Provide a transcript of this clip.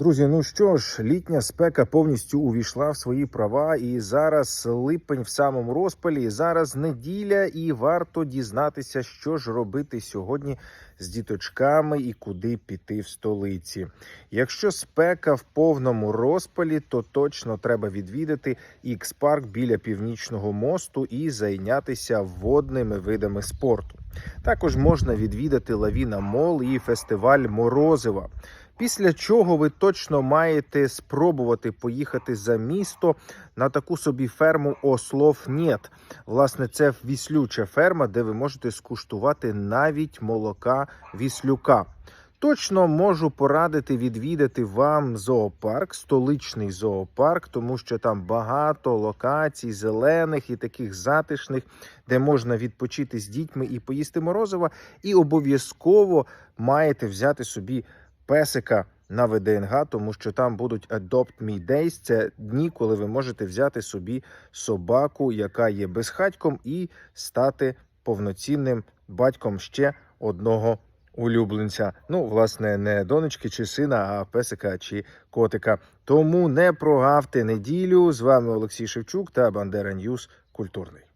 Друзі, ну що ж, літня спека повністю увійшла в свої права, і зараз липень в самому розпалі. Зараз неділя, і варто дізнатися, що ж робити сьогодні з діточками і куди піти в столиці. Якщо спека в повному розпалі, то точно треба відвідати ікс-парк біля північного мосту і зайнятися водними видами спорту. Також можна відвідати Лавіна Мол і фестиваль Морозива. Після чого ви точно маєте спробувати поїхати за місто на таку собі ферму Ослов Нєт. Власне, це віслюча ферма, де ви можете скуштувати навіть молока віслюка. Точно можу порадити відвідати вам зоопарк, столичний зоопарк, тому що там багато локацій, зелених і таких затишних, де можна відпочити з дітьми і поїсти морозива. І обов'язково маєте взяти собі песика на ВДНГ, тому що там будуть Adopt Me Days. Це дні, коли ви можете взяти собі собаку, яка є безхатьком, і стати повноцінним батьком ще одного улюбленця. Ну, власне, не донечки чи сина, а песика чи котика. Тому не прогавте неділю. З вами Олексій Шевчук та Бандера Ньюс Культурний.